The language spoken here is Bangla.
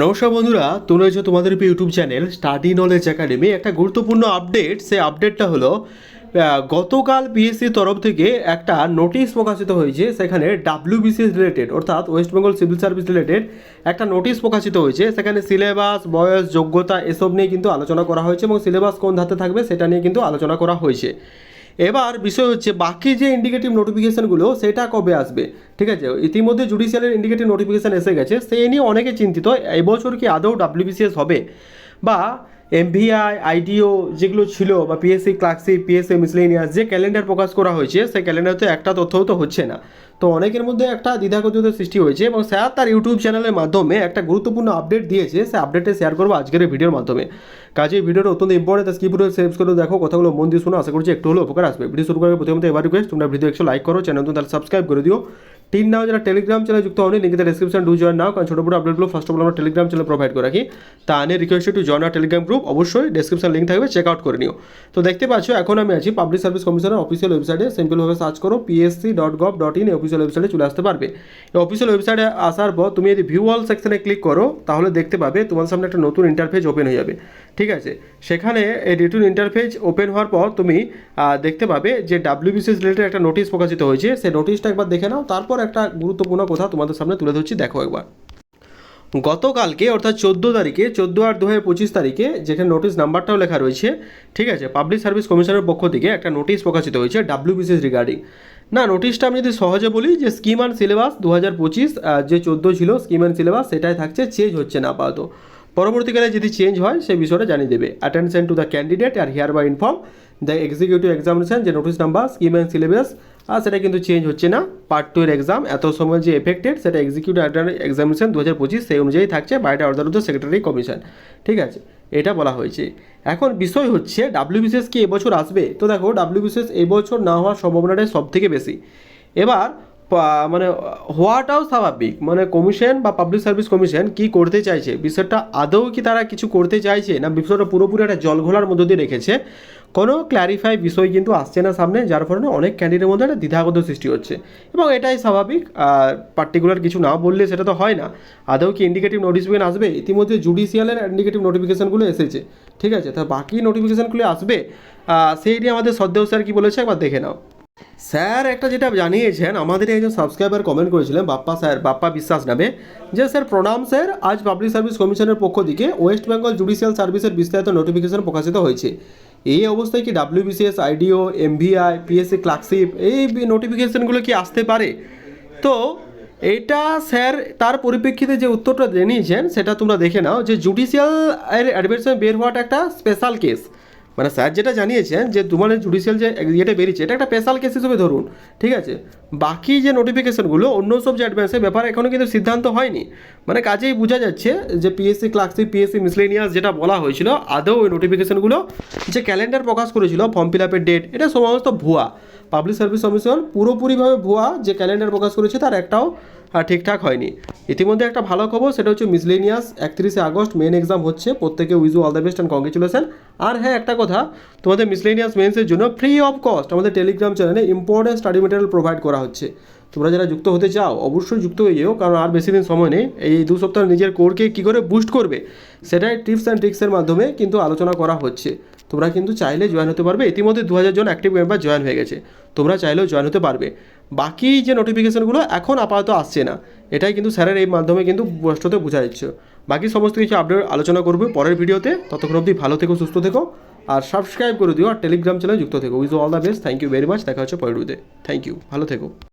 নমস্কার বন্ধুরা, তোমরা হচ্ছে তোমাদের YouTube channel study knowledge academy. একটা গুরুত্বপূর্ণ আপডেট, সেই আপডেটটা হলো গতকাল পিএসসি তরফ থেকে একটা নোটিশ প্রকাশিত হয়েছে, সেখানে ডাব্লিউবিসিএস রিলেটেড অর্থাৎ West Bengal civil service related একটা নোটিশ প্রকাশিত হয়েছে। সেখানে সিলেবাস বয়স, যোগ্যতা, এসব নিয়ে কিন্তু আলোচনা করা হয়েছে এবং সিলেবাস কোন ধাতে থাকবে সেটা নিয়ে কিন্তু আলোচনা করা হয়েছে। এবার বিষয় হচ্ছে, বাকি যে ইন্ডিকেটিভ নোটিফিকেশানগুলো সেটা কবে আসবে? ঠিক আছে? ইতিমধ্যে জুডিশিয়ালের ইন্ডিকেটিভ নোটিফিকেশান এসে গেছে, সেই নিয়ে অনেকে চিন্তিত এবছর কি আদৌ ডাব্লিউবিসিএস হবে? বা এমভিআই আইডিও যেগুলো ছিল বা পিএসসি ক্লার্কশিপ পিএসসি মিসলেনিয়াস যে ক্যালেন্ডার প্রকাশ করা হয়েছে, সেই ক্যালেন্ডারতে একটা তথ্যও তো হচ্ছে না। তো অনেকের মধ্যে একটা দ্বিধাগত সৃষ্টি হয়েছে এবং স্যার তার ইউটিউব চ্যানেলের মাধ্যমে একটা গুরুত্বপূর্ণ আপডেট দিয়েছে, সে আপডেটে শেয়ার করব আজকের ভিডিওর মাধ্যমে। কাজে ভিডিওটা অত্যন্ত ইম্পর্টেন্ট স্কিপ করে সেভ করে দেখো, কথাগুলো মন দিয়ে শোনো, আশা করছি একটু হলেও উপকার আসবে। ভিডিও শুরু করার প্রথমত এবার রিকোয়েস্ট তোমরা ভিডিও একশো লাইক করো চ্যানেল তাহলে সাবস্ক্রাইব করে দিও। টিন নাও যারা টেলিগ্রাম চ্যানেল যুক্ত হয়নি লিঙ্কে ডিসক্রিপশন ডু জয়েন নাও, কারণ ছোটো বড় আপডেটগুলো ফার্স্ট অফ অল আমরা টেলিগ্রাম চ্যানেল প্রোভাইড করে রাখি। তা আনে request to join our telegram group অবশ্যই ডিসক্রিপশন লিঙ্ক থাকবে চেক আউট করে নিও। তো দেখতে পাচ্ছ, এখন আমি আছি পাবলিক সার্ভিস কমিশনের অফিসিয়াল ওয়েবসাইটে সিম্পলভাবে সার্চ করো PSC dot gov dot in official ওয়েবসাইটে চলে আসতে পারবে। এই অফিসিয়াল ওয়েবসাইটে আসার পর তুমি যদি ভিউ অল সেকশনে ক্লিক করো, তাহলে দেখতে পাবে তোমার সামনে একটা নতুন ইন্টারফেস ওপেন হয়ে যাবে। ঠিক আছে? সেখানে এই নতুন ইন্টারফেস ওপেন হওয়ার পর তুমি দেখতে পাবে যে ডাব্লিউবিসিএস রিলেটেড একটা নোটিশ প্রকাশিত হয়েছে। সেই নোটিশটা একবার দেখে নাও, তারপর একটা গুরুত্বপূর্ণ কথা তোমাদের সামনে তুলে ধরছি, দেখো একবার। গতকালকে, অর্থাৎ চোদ্দ তারিখে, চোদ্দ আট দু হাজার পঁচিশ তারিখে যেখানে নোটিশ নাম্বারটাও লেখা রয়েছে, ঠিক আছে পাবলিক সার্ভিস কমিশনের পক্ষ থেকে একটা নোটিশ প্রকাশিত হয়েছে ডাব্লিউবিসিএস রিগার্ডিং না নোটিশটা আমি যদি সহজে বলি যে স্কিম অ্যান্ড সিলেবাস দু হাজার পঁচিশ যে চোদ্দ ছিল স্কিম অ্যান্ড সিলেবাস সেটাই থাকছে চেঞ্জ হচ্ছে না আপাতত। পরবর্তীকালে যদি চেঞ্জ হয় সেই বিষয়টা জানিয়ে দেবে। Attention to the candidate are hereby inform the executive examination যে notice number scheme and syllabus আর সেটা কিন্তু চেঞ্জ হচ্ছে না। পার্ট টু এর এক্সাম এত সময় যে এফেক্টেড সেটা এক্সিকিউটিভ এক্সামিনেশন দু হাজার পঁচিশ, সেই অনুযায়ী থাকছে বাইরে দ্য সেক্রেটারি কমিশন ঠিক আছে? এটা বলা হয়েছে। এখন বিষয় হচ্ছে ডাব্লিউবিসিএস কি এবছর আসবে? তো দেখো ডাব্লিউবিসিএস এবছর না হওয়ার সম্ভাবনাটাই সব থেকে বেশি। এবার মানে হওয়াটাও স্বাভাবিক। মানে কমিশন বা পাবলিক সার্ভিস কমিশন কি করতে চাইছে? বিষয়টা আদৌ কি তারা কিছু করতে চাইছে? না, বিষয়টা পুরোপুরি একটা জল ঘোলার মধ্য দিয়ে রেখেছে। কোনো ক্ল্যারিফাই বিষয় কিন্তু আসছে না সামনে, যার ফলে অনেক ক্যান্ডিডেটের মধ্যে একটা দ্বিধাগত সৃষ্টি হচ্ছে। এবং এটাই স্বাভাবিক পার্টিকুলার কিছু না বললে সেটা তো হয় না। আদৌ কি ইন্ডিকেটিভ নোটিফিকেশন আসবে? ইতিমধ্যে জুডিশিয়ালের ইন্ডিকেটিভ নোটিফিকেশনগুলো এসেছে। ঠিক আছে? তা বাকি নোটিফিকেশানগুলো আসবে? সেই নিয়ে আমাদের সদ্দেও স্যার কি বলেছে? একবার দেখে নাও। স্যার, একটা যেটা জানিয়েছেন, আমাদের একজন সাবস্ক্রাইবার কমেন্ট করেছিলেন বাপ্পা স্যার, বাপ্পা বিশ্বাস নামে, যে স্যার, প্রণাম স্যার, আজ পাবলিক সার্ভিস কমিশনের পক্ষ থেকে ওয়েস্ট বেঙ্গল জুডিশিয়াল সার্ভিসের বিস্তারিত নোটিফিকেশন প্রকাশিত হয়েছে। এই অবস্থায় কি WBCS IDO MVI PSC clerkship এই নোটিফিকেশনগুলো কি আসতে পারে? তো এটা স্যার, তার পরিপ্রেক্ষিতে যে উত্তরটা জানিয়েছেন, সেটা তোমরা দেখে নাও যে জুডিশিয়াল এর অ্যাডভার্টাইজমেন্ট বের হওয়াটা একটা স্পেশাল কেস মানে স্যার যেটা জানিয়েছেন যে তোমার জুডিশিয়াল যে ইয়েটা বেরিয়েছে, এটা একটা স্পেশাল কেস হিসেবে ধরুন, ঠিক আছে? বাকি যে নোটিফিকেশানগুলো অন্য সব যে অ্যাডভান্সের ব্যাপারে এখনও কিন্তু সিদ্ধান্ত হয়নি। মানে কাজেই বোঝা যাচ্ছে যে পিএসসি ক্লার্কশিপ পিএসসি মিসলেনিয়াস যেটা বলা হয়েছিল, আদৌ ওই নোটিফিকেশানগুলো যে ক্যালেন্ডার প্রকাশ করেছিল ফর্ম ফিল আপের ডেট এটা সমস্ত ভুয়া। পাবলিক সার্ভিস কমিশন পুরোপুরিভাবে ভুয়া যে ক্যালেন্ডার প্রকাশ করেছে তার একটাও ঠিকঠাক হয়নি। ইতিমধ্যে একটা ভালো খবর, সেটা হচ্ছে মিসলেনিয়াস একত্রিশে আগস্ট মেন এক্সাম হচ্ছে, প্রত্যেকে wish you all the best and congratulation আর হ্যাঁ একটা কথা, তোমাদের মিসলেনিয়াস মেন্সের জন্য ফ্রি অফ কস্ট আমাদের টেলিগ্রাম চ্যানেলে ইম্পর্টেন্ট স্টাডি মেটেরিয়াল প্রোভাইড করা হচ্ছে। তোমরা যারা যুক্ত হতে চাও, অবশ্যই যুক্ত হয়ে যেও, কারণ আর বেশি দিন সময় নেই। এই দু সপ্তাহ নিজের কোরকে কী করে বুস্ট করবে, সেটাই টিপস অ্যান্ড ট্রিক্সের মাধ্যমে কিন্তু আলোচনা করা হচ্ছে। তোমরা কিন্তু চাইলে জয়েন হতে পারবে। ইতিমধ্যে দু হাজার জন অ্যাক্টিভ মেম্বার জয়েন হয়ে গেছে। তোমরা চাইলেও জয়েন হতে পারবে। বাকি যে নোটিফিকেশনগুলো এখন আপাতত আসছে না। এটাই কিন্তু স্যারের এই মাধ্যমে কিন্তু স্পষ্টতে বোঝা যাচ্ছে। বাকি সমস্ত কিছু আপডেট আলোচনা করবে পরের ভিডিওতে। ততক্ষণ অবধি ভালো থেকো, সুস্থ থেকো। আর সাবস্ক্রাইব করে দিও আর টেলিগ্রাম চ্যানেলে যুক্ত থেকো। Wish all the best thank you very much দেখা হচ্ছে পরের ভিডিওতে। থ্যাংক ইউ ভালো থেকো।